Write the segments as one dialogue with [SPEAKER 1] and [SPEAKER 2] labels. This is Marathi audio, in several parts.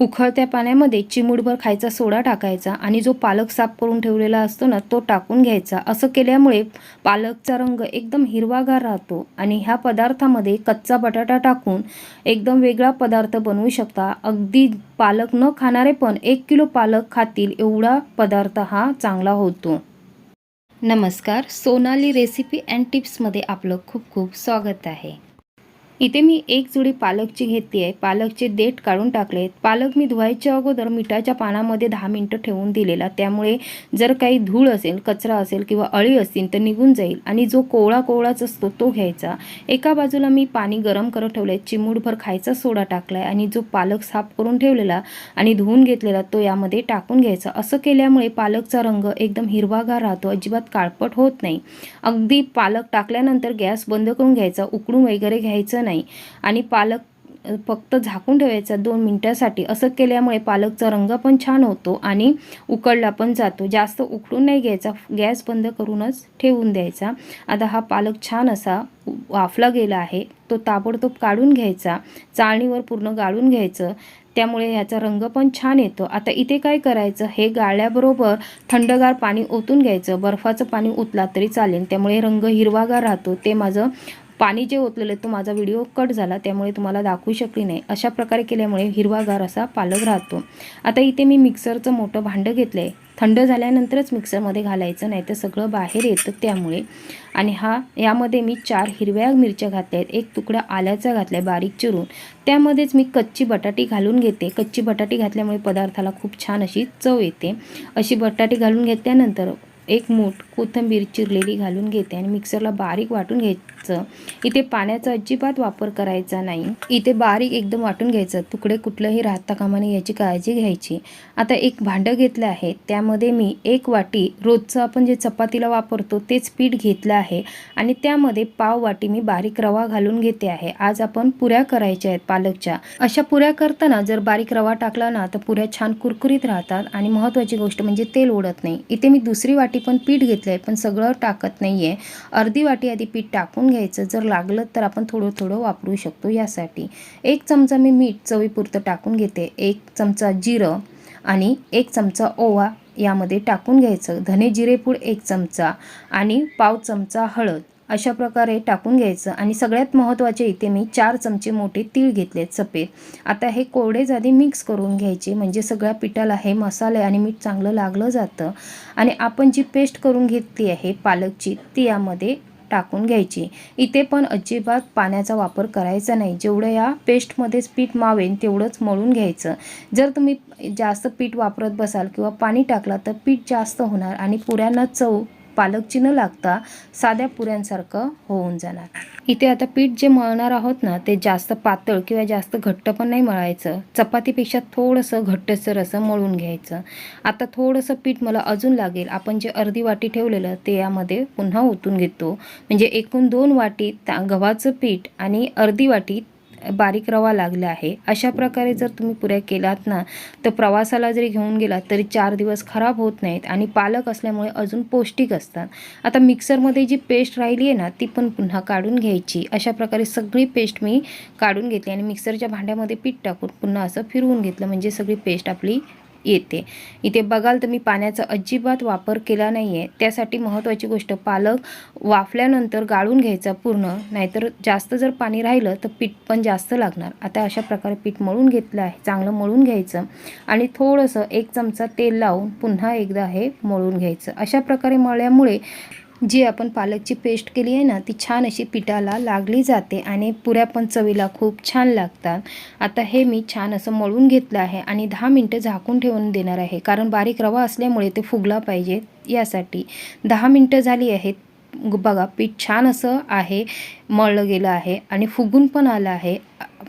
[SPEAKER 1] उखळत्या पाण्यामध्ये चिमूटभर खायचा सोडा टाकायचा आणि जो पालक साफ करून ठेवलेला असतो ना तो टाकून घ्यायचा. असं केल्यामुळे पालकचा रंग एकदम हिरवागार राहतो आणि ह्या पदार्थामध्ये कच्चा बटाटा टाकून एकदम वेगळा पदार्थ बनवू शकता. अगदी पालक न खाणारे पण एक किलो पालक खातील एवढा पदार्थ हा चांगला होतो. नमस्कार. सोनाली रेसिपी अँड टिप्समध्ये आपलं खूप खूप स्वागत आहे. इथे मी एक जुडी पालकची घेतली आहे पालकचे देठ काढून टाकले पालक मी धुवायच्या अगोदर मिठाच्या पानामध्ये दहा मिनटं ठेवून दिलेला. त्यामुळे जर काही धूळ असेल कचरा असेल किंवा अळी असतील तर निघून जाईल आणि जो कोवळा कोवळाच असतो तो घ्यायचा. एका बाजूला मी पाणी गरम करत ठेवलं आहे चिमूटभर खायचा सोडा टाकला आहे आणि जो पालक साफ करून ठेवलेला आणि धुवून घेतलेला तो यामध्ये टाकून घ्यायचा. असं केल्यामुळे पालकचा रंग एकदम हिरवागार राहतो. अजिबात काळपट होत नाही. अगदी पालक टाकल्यानंतर गॅस बंद करून घ्यायचा उकडून वगैरे घ्यायचं नाही. आणि पालक फक्त झाकून ठेवायचा दोन मिनटासाठी. असं केल्यामुळे पालकचा रंग पण छान होतो आणि उकळला पण जातो. जास्त उकडून नाही घ्यायचा. गॅस बंद करूनच ठेवून द्यायचा. आता हा पालक छान असा वाफला गेला आहे. तो ताबडतोब काढून घ्यायचा. चाळणीवर पूर्ण गाळून घ्यायचं. त्यामुळे ह्याचा रंग पण छान येतो. आता इथे काय करायचं? हे गाळल्याबरोबर थंडगार पाणी ओतून घ्यायचं. बर्फाचं पाणी ओतला तरी चालेल. त्यामुळे रंग हिरवागार राहतो. ते माझं पाणी जे ओतलेलं आहे तो माझा व्हिडिओ कट झाला त्यामुळे तुम्हाला दाखवू शकली नाही. अशा प्रकारे केल्यामुळे हिरवागार असा पालक राहतो. आता इथे मी मिक्सरचं मोठं भांडं घेतलं आहे थंड झाल्यानंतरच मिक्सरमध्ये घालायचं नाही तर सगळं बाहेर येतं त्यामुळे. आणि हा यामध्ये मी चार हिरव्या मिरच्या घातल्या आहेत. एक तुकडा आल्याचा घातला आहे बारीक चिरून. त्यामध्येच मी कच्ची बटाटी घालून घेते. कच्ची बटाटी घातल्यामुळे पदार्थाला खूप छान अशी चव येते. अशी बटाटी घालून घेतल्यानंतर एक मूठ कोथिंबीर चिरलेली घालून घेते आणि मिक्सरला बारीक वाटून घे घ्यायचं इथे पाण्याचा अजिबात वापर करायचा नाही. इथे बारीक एकदम वाटून घ्यायचं. तुकडे कुठलंही राहता कामा नये याची काळजी घ्यायची. आता एक भांडं घेतलं आहे. त्यामध्ये मी एक वाटी रोजचं आपण जे चपातीला वापरतो तेच पीठ घेतलं आहे. आणि त्यामध्ये पाव वाटी मी बारीक रवा घालून घेते आहे. आज आपण पुऱ्या करायच्या आहेत पालकच्या. अशा पुऱ्या करताना जर बारीक रवा टाकला ना तर पुऱ्या छान कुरकुरीत राहतात. आणि महत्त्वाची गोष्ट म्हणजे तेल ओढत नाही. इथे मी दुसरी वाटी पण पीठ घेतलं आहे पण सगळं टाकत नाही आहे अर्धी वाटी आधी पीठ टाकून घ्यायचं. जर लागलं तर आपण थोडं थोडं वापरू शकतो यासाठी. एक चमचा मी मीठ चवीपुरतं टाकून घेते. एक चमचा जिरं आणि एक चमचा ओवा यामध्ये टाकून घ्यायचं. धने जिरेपूड एक चमचा आणि पाव चमचा हळद अशा प्रकारे टाकून घ्यायचं. आणि सगळ्यात महत्त्वाचे इथे मी चार चमचे मोठे तीळ घेतलेत सफेद. आता हे कोरडेच आधी मिक्स करून घ्यायचे. म्हणजे सगळ्या पिठाला हे मसाले आणि मीठ चांगलं लागलं जातं. आणि आपण जी पेस्ट करून घेतली आहे पालकची ती यामध्ये टाकून घ्यायची. इथे पण अजिबात पाण्याचा वापर करायचा नाही. जेवढं या पेस्टमध्येच पीठ मावेन तेवढंच मळून घ्यायचं. जर तुम्ही जास्त पीठ वापरत बसाल किंवा पाणी टाकला तर पीठ जास्त होणार आणि पुऱ्यांना चव पालकची न लागता साध्या पुऱ्यांसारखं होऊन जाणार. इथे आता पीठ जे मळणार आहोत ना ते जास्त पातळ किंवा जास्त घट्ट पण नाही मळायचं. चपातीपेक्षा थोडंसं घट्टसर असं मळून घ्यायचं. आता थोडंसं पीठ मला अजून लागेल. आपण जे अर्धी वाटी ठेवलेलं ते यामध्ये पुन्हा ओतून घेतो. म्हणजे एकूण दोन वाटी ता गव्हाचं पीठ आणि अर्धी वाटी बारीक रवा लागला आहे. अशा प्रकारे जर तुम्ही पुऱ्या केलात ना तर प्रवासाला जरी घेऊन गेलात तरी चार दिवस खराब होत नाहीत आणि पालक असल्यामुळे अजून पौष्टिक असतात. आता मिक्सरमध्ये जी पेस्ट राहिली आहे ना ती पण पुन्हा काढून घ्यायची. अशा प्रकारे सगळी पेस्ट मी काढून घेतली आणि मिक्सरच्या भांड्यामध्ये पीठ टाकून पुन्हा असं फिरवून घेतलं. म्हणजे सगळी पेस्ट आपली येते. इथे बघाल तर मी पाण्याचा अजिबात वापर केला नाही आहे त्यासाठी महत्त्वाची गोष्ट पालक वाफल्यानंतर गाळून घ्यायचा पूर्ण. नाहीतर जास्त जर पाणी राहिलं तर पीठ पण जास्त लागणार. आता अशा प्रकारे पीठ मळून घेतलं आहे. चांगलं मळून घ्यायचं आणि थोडंसं एक चमचा तेल लावून पुन्हा एकदा हे मळून घ्यायचं. अशा प्रकारे मळल्यामुळे जी आपण पालकची पेस्ट केली आहे ना ती छान अशी पिठाला लागली जाते आणि पुऱ्या पण चवीला खूप छान लागतात. आता हे मी छान असं मळून घेतलं आहे आणि दहा मिनटं झाकून ठेवून देणार आहे. कारण बारीक रवा असल्यामुळे ते फुगला पाहिजे यासाठी. दहा मिनटं झाली आहेत. बघा पीठ छान असं आहे मळलं गेलं आहे आणि फुगून पण आलं आहे.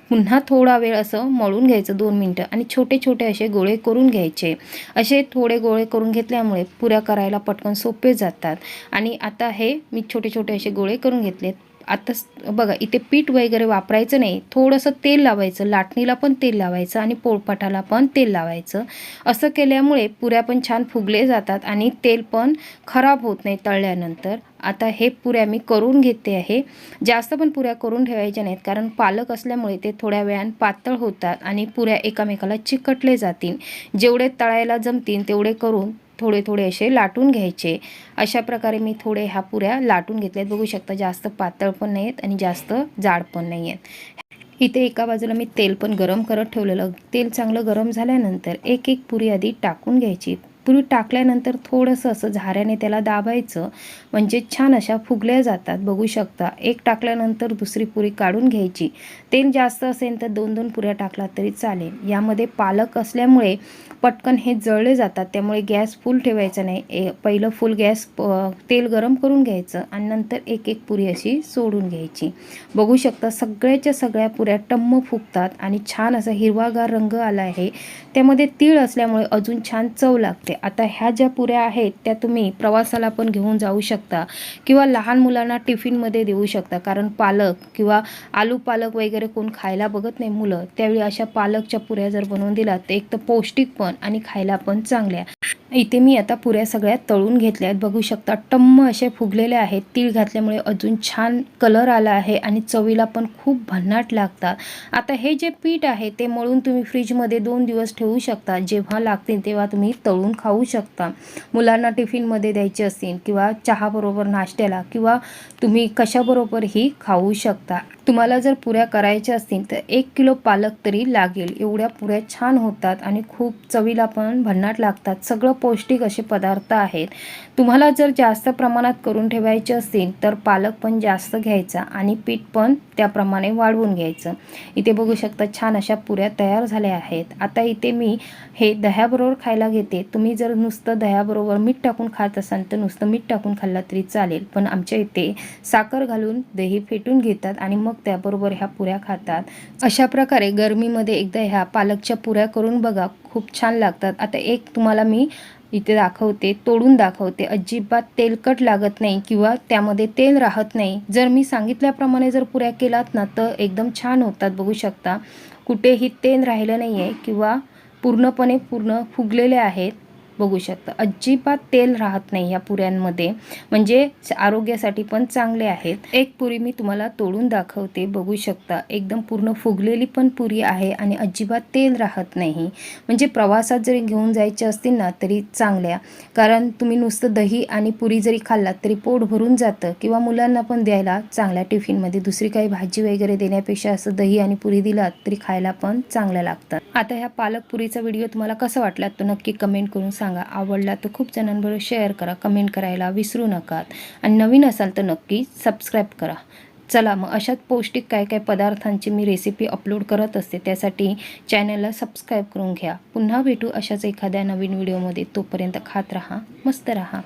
[SPEAKER 1] पुन्हा थोडा वेळ असं मळून घ्यायचं दोन मिनटं आणि छोटे छोटे असे गोळे करून घ्यायचे. असे थोडे गोळे करून घेतल्यामुळे पुऱ्या करायला पटकन सोपे जातात. आणि आता हे मी छोटे छोटे असे गोळे करून घेतलेत. आता स- बघा इथे पीठ वगैरे वापरायचं नाही. थोडंसं तेल लावायचं. लाटणीला पण तेल लावायचं आणि पोळपाटाला पण तेल लावायचं. असं केल्यामुळे पुऱ्या पण छान फुगले जातात आणि तेल पण खराब होत नाही तळल्यानंतर. आता हे पुऱ्या मी करून घेते आहे. जास्त पण पुऱ्या करून ठेवायच्या नाहीत कारण पालक असल्यामुळे ते थोड्या वेळान पातळ होतात आणि पुऱ्या एकामेकाला चिकटले जातील. जेवढे तळायला जमतील तेवढे करून थोडे थोडे असे लाटून घ्यायचे. अशा प्रकारे मी थोडे ह्या पुऱ्या लाटून घेतल्यात. बघू शकता जास्त पातळ पण नाही आहेत आणि जास्त जाड पण नाही आहेत इथे एका बाजूला मी तेल पण गरम करत ठेवलेलं. तेल चांगलं गरम झाल्यानंतर एक एक पुरी आधी टाकून घ्यायची. पुरी टाकल्यानंतर थोडंसं असं झाऱ्याने त्याला दाबायचं. म्हणजे छान अशा फुगल्या जातात. बघू शकता. एक टाकल्यानंतर दुसरी पुरी काढून घ्यायची. तेल जास्त असेल तर दोन दोन पुऱ्या टाकला तरी चालेल. यामध्ये पालक असल्यामुळे पटकन हे जळले जातात. त्यामुळे गॅस फुल ठेवायचा नाही. ए पहिलं फुल गॅस प- तेल गरम करून घ्यायचं आणि नंतर एक एक पुरी अशी सोडून घ्यायची. बघू शकता सगळ्याच्या सगळ्या पुऱ्या टम्म फुगतात आणि छान असा हिरवागार रंग आला आहे. त्यामध्ये तीळ असल्यामुळे अजून छान चव लागते. आता ह्या ज्या पुऱ्या आहेत त्या तुम्ही प्रवासाला पण घेऊन जाऊ शकता किंवा लहान मुलांना टिफिनमध्ये देऊ शकता. कारण पालक किंवा आलू पालक वगैरे कोण खायला बघत नाही मुलं त्यावेळी अशा पालकच्या पुऱ्या जर बनवून दिला तर एक तर पौष्टिक पण आणि खायला पण चांगल्या. इथे मी आता पुऱ्या सगळ्या तळून घेतल्या आहेत. बघू शकता टम्म असे फुगलेले आहेत. तीळ घातल्यामुळे अजून छान कलर आला आहे आणि चवीला पण खूप भन्नाट लागतात. आता हे जे पीठ आहे ते मळून तुम्ही फ्रीजमध्ये दोन दिवस ठेवू शकता. जेव्हा लागतील तेव्हा तुम्ही तळून खाऊ शकता. मुलांना टिफिनमध्ये द्यायचे असतील किंवा चहाबरोबर नाश्त्याला किंवा तुम्ही कशाबरोबरही खाऊ शकता. तुम्हाला जर पुऱ्या करायच्या असतील तर एक किलो पालक तरी लागेल. एवढ्या पुऱ्या छान होतात आणि खूप चवीला पण भन्नाट लागतात. सगळं पौष्टिक असे पदार्थ आहेत. तुम्हाला जर जास्त प्रमाणात करून ठेवायचे असतील तर पालक पण जास्त घ्यायचा आणि पीठ पण त्याप्रमाणे वाढवून घ्यायचं. इथे बघू शकता छान अशा पुऱ्या तयार झाल्या आहेत. आता इथे मी हे दह्याबरोबर खायला घेते. तुम्ही जर नुसतं दह्याबरोबर मीठ टाकून खात असाल तर नुसतं मीठ टाकून खाल्ला तरी चालेल. पण आमच्या इथे साखर घालून दही फेटून घेतात आणि मग त्याबरोबर ह्या पुऱ्या खातात. अशा प्रकारे गरमीमध्ये एकदा ह्या पालकच्या पुऱ्या करून बघा. खूप छान लागतात. आता एक तुम्हाला मी इथे दाखवते तोडून दाखवते. अजिबात तेलकट लागत नाही किंवा त्यामध्ये तेल राहत नाही. जर मी सांगितल्याप्रमाणे जर पुऱ्या केलात ना तर एकदम छान होतात बघू शकता. कुठेही तेल राहिलं नाही आहे किंवा पूर्णपणे पूर्ण फुगलेले आहेत. बघू शकता. अजिबात तेल राहत नाही या पुऱ्यांमध्ये. म्हणजे आरोग्यासाठी पण चांगले आहेत. एक पुरी मी तुम्हाला तोडून दाखवते. बघू शकता. एकदम पूर्ण फुगलेली पण पुरी आहे आणि अजिबात तेल राहत नाही. म्हणजे प्रवासात जरी घेऊन जायचे असतील ना तरी चांगल्या. कारण तुम्ही नुसतं दही आणि पुरी जरी खाल्लात तरी पोट भरून जातं. किंवा मुलांना पण द्यायला चांगल्या टिफिनमध्ये. दुसरी काही भाजी वगैरे देण्यापेक्षा असं दही आणि पुरी दिलात तरी खायला पण चांगल्या लागतात. आता ह्या पालक पुरीचा व्हिडिओ तुम्हाला कसा वाटला तो नक्की कमेंट करून सांगा. आवडला तर खूप जणांबरोबर शेअर करा कमेंट करायला विसरू नका आणि नवीन असाल तर नक्की सबस्क्राईब करा. चला मग अशाच पौष्टिक काय काय पदार्थांची मी रेसिपी अपलोड करत असते त्यासाठी चॅनलला सबस्क्राईब करून घ्या. पुन्हा भेटू अशाच एखाद्या नवीन व्हिडिओमध्ये तोपर्यंत खात राहा मस्त राहा.